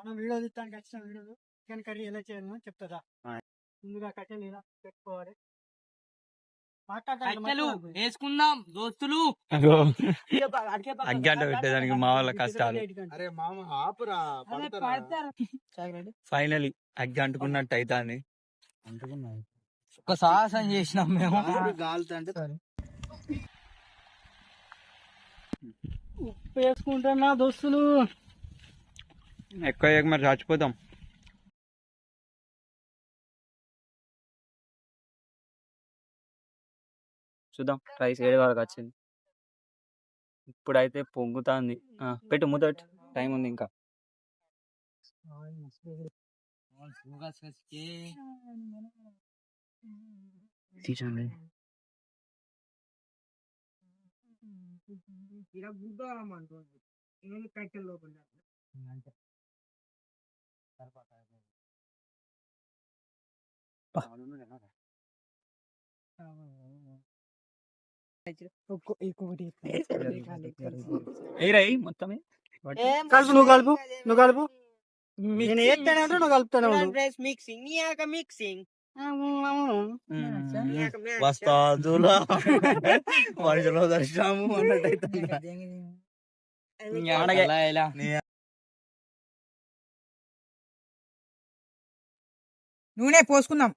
మనం వీడియో తీస్తానికి వచ్చిన video chicken curry ఎలా చేయాలో చెప్తుందా. ముందుగా కట్టెలు ఇలా పెట్టుకోవాలి. వేసుకుందాం దోస్తులు. అగ్గంట పెట్టేదానికి మా వాళ్ళ కష్టాలు. అరే మామ ఆపురా పడతారా? ఫైనలీ అగ్గి అంటుకున్నట్టు అవుతాంది ఒక సాహసం చేసినాం మేము. గాలుతుంటే ఉప్పు వేసుకుంటున్నా దోస్తులు. ఎక్కువ వేయక మరి చచ్చిపోతాం చూద్దాం రైస్ ఏడు వరకు వచ్చింది. ఇప్పుడైతే పొంగుతాంది. పెట్టు పెట్టు. టైం ఉంది ఇంకా. తీసండి ఏరా మొత్తమే? కలుపు నువ్వు కలుపు నువ్వు కలుపు. నేను ఏస్తానే ఉంటా నువ్వు కలుపుతానే ఉండు. Mixing mixing వస్తాదుల. మనుషులు దర్శనము అన్నట్టయితే నూనె పోసుకుందాం.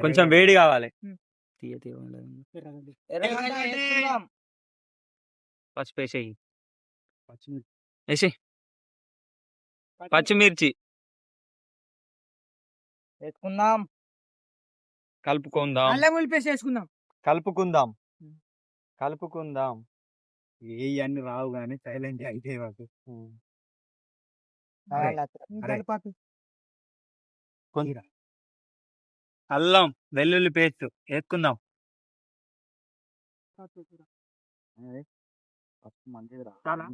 కొంచెం వేడి కావాలి. తీయ తీయ పసుపు వేసేయి. వేసి పచ్చిమిర్చి. వేసుకుందాం. కలుపుకుందాం. అల్లం ఉల్లిపేసి వేసుకుందాం. కలుపుకుందాం. కలుపుకుందాం. ఏ అన్ని రావు గానీ సైలెంట్ అయితే అల్లం వెల్లుల్లి పేస్ట్ వేసుకుందాం. చాలా?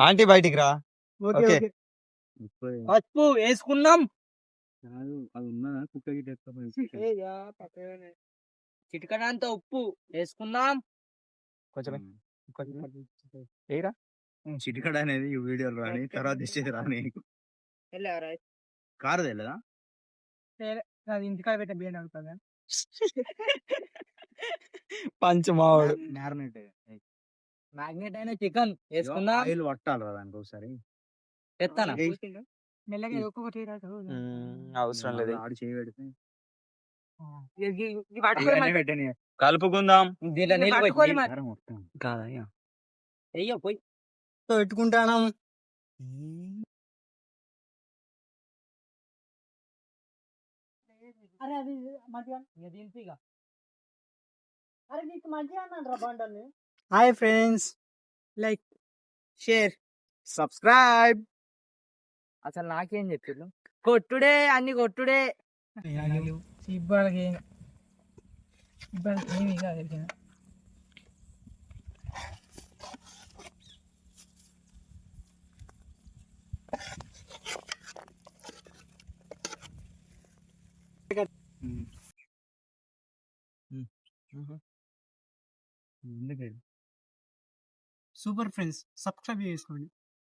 ఆంటీ బయటికి. రా. Okay okay. ఓకే. పసుపు వేసుకుందాం. అది ఉన్నా కుక్క గిట్ట చిటికనంత ఉప్పు వేసుకుందాం. కొంచెం చిటికడ అనేది ఈ వీడియోలో రాని తర్వాత ఇచ్చేది రాని. కారు తెలియదా అది ఇంటికాడ పెట్టే బియ్యం అడుగుతా పంచమావుడు మ్యారినేట్ మ్యాగ్నెట్ అయిన చికెన్ వేసుకుందాం? ఆయిల్ పట్టాలి రా దానికి ఒకసారి ఏయ్. మెల్లగా ఒక్కొక్కటి అవసరం లేదు. ఆడు చేయి పెడితే. పట్టుకోవాలి పెట్టని కలుపుకుందాం. దీంట్లో నీళ్ళు కాదయ్యా. అయ్యో పోయి. పెట్టుకుంటాను. అరే అది ఇక. అరే నీకు రా బండల్ని hi friends. Like share subscribe. అసలు నాకేం చెప్పారు కొట్టుడే అన్ని కొట్టుడే. ఇబ్బందికి ఇబ్బందికి ఏమి కాదు ఎందుకు సూపర్ ఫ్రెండ్స్ సబ్స్క్రైబ్ చేసుకోండి